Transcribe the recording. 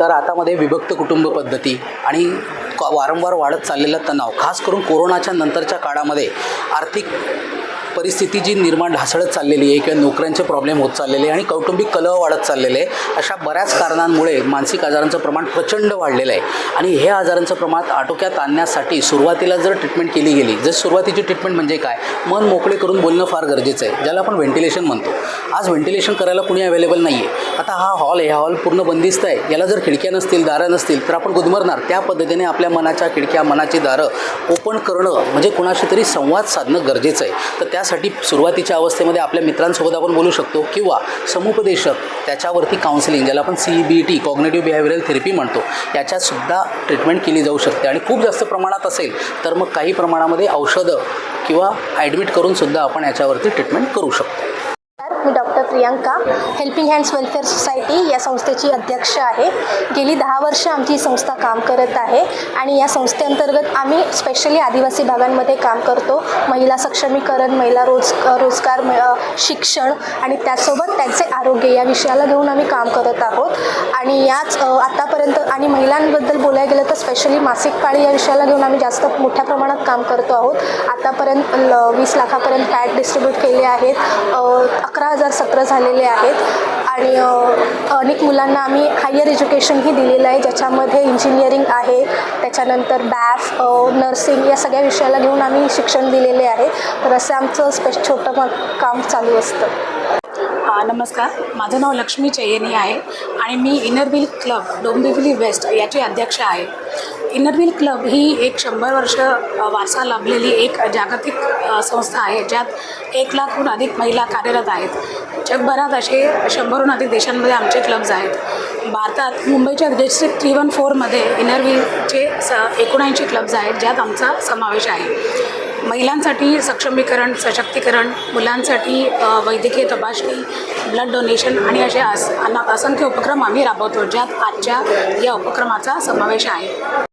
तर आतामध्ये विभक्त कुटुंब पद्धती आणि वारंवार वाढत चाललेला तणाव खास करून कोरोनाच्या नंतरच्या काळामध्ये आर्थिक परिस्थिती जी निर्माण ढासळत चाललेली आहे किंवा नोकऱ्यांचे प्रॉब्लेम होत चाललेले आहे आणि कौटुंबिक कलह वाढत चाललेले आहे अशा बऱ्याच कारणांमुळे मानसिक आजारांचं प्रमाण प्रचंड वाढलेलं आहे. आणि हे आजारांचं प्रमाण आटोक्यात आणण्यासाठी सुरुवातीला जर ट्रीटमेंट केली गेली जर सुरुवातीची ट्रीटमेंट म्हणजे काय? मन मोकळे करून बोलणं फार गरजेचं आहे ज्याला आपण व्हेंटिलेशन म्हणतो. आज व्हेंटिलेशन करायला कुणी अवेलेबल नाही आहे आता हा हॉल आहे हा हॉल पूर्ण बंदिस्त आहे. याला जर खिडक्या नसतील दारं नसतील तर आपण गुदमरणार. त्या पद्धतीने आपल्या मनाच्या खिडक्या मनाची दारं ओपन करणं म्हणजे कुणाशी तरी संवाद साधणं गरजेचं आहे. तर त्या त्यासाठी सुरुवातीच्या अवस्थेमध्ये आपल्या मित्रांसोबत आपण बोलू शकतो किंवा समुपदेशक त्याच्यावरती काउन्सिलिंग ज्याला आपण C B T cognitive behavioural therapy म्हणतो याच्यातसुद्धा ट्रीटमेंट केली जाऊ शकते. आणि खूप जास्त प्रमाणात असेल तर मग काही प्रमाणामध्ये औषधं किंवा ॲडमिट करूनसुद्धा आपण याच्यावरती ट्रीटमेंट करू शकतो. Priyanka helping hands welfare society या संस्थेची अध्यक्ष आहे. गेली दहा वर्ष आमची ही संस्था काम करत आहे आणि या संस्थेअंतर्गत आम्ही स्पेशली आदिवासी भागांमध्ये काम करतो. महिला सक्षमीकरण महिला रोज रोजगार शिक्षण आणि त्यासोबत त्यांचे आरोग्य या विषयाला घेऊन आम्ही काम करत आहोत. आणि याच आतापर्यंत आणि महिलांबद्दल बोलायला गेलं तर स्पेशली मासिक पाळी या विषयाला घेऊन आम्ही जास्त मोठ्या प्रमाणात काम करतो आहोत. आतापर्यंत वीस लाखापर्यंत पॅट डिस्ट्रीब्यूट केले आहेत. अकरा हजार सतरा झालेले आहेत. आणि अनेक मुलांना आम्ही हायर एज्युकेशनही दिलेलं आहे ज्याच्यामध्ये इंजिनिअरिंग आहे. त्याच्यानंतर बॅफ नर्सिंग या सगळ्या विषयाला घेऊन आम्ही शिक्षण दिलेले आहे. तर असं आमचं स्पेश छोटं मग काम चालू असतं. नमस्कार. माझं नाव लक्ष्मी चयनी आहे. आणि मी inner wheel club Dombivli west याची अध्यक्ष आहे. इनरविल क्लब ही एक शंभर वर्ष वारसा लाभलेली एक जागतिक संस्था आहे ज्यात एक लाखहून अधिक महिला कार्यरत आहेत. जगभरात असे शंभरहून अधिक देशांमध्ये आमचे क्लब्ज आहेत. भारतात मुंबईच्या डिस्ट्रिक्ट थ्री वन फोरमध्ये इनरव्हीलचे स एकोणऐंशी क्लब्ज आहेत ज्यात आमचा समावेश आहे. महिलांसाठी सक्षमीकरण सशक्तीकरण मुलांसाठी वैद्यकीय तपासणी ब्लड डोनेशन आणि असे अस असंख्य उपक्रम आम्ही राबवतो ज्यात आजच्या या उपक्रमाचा समावेश आहे.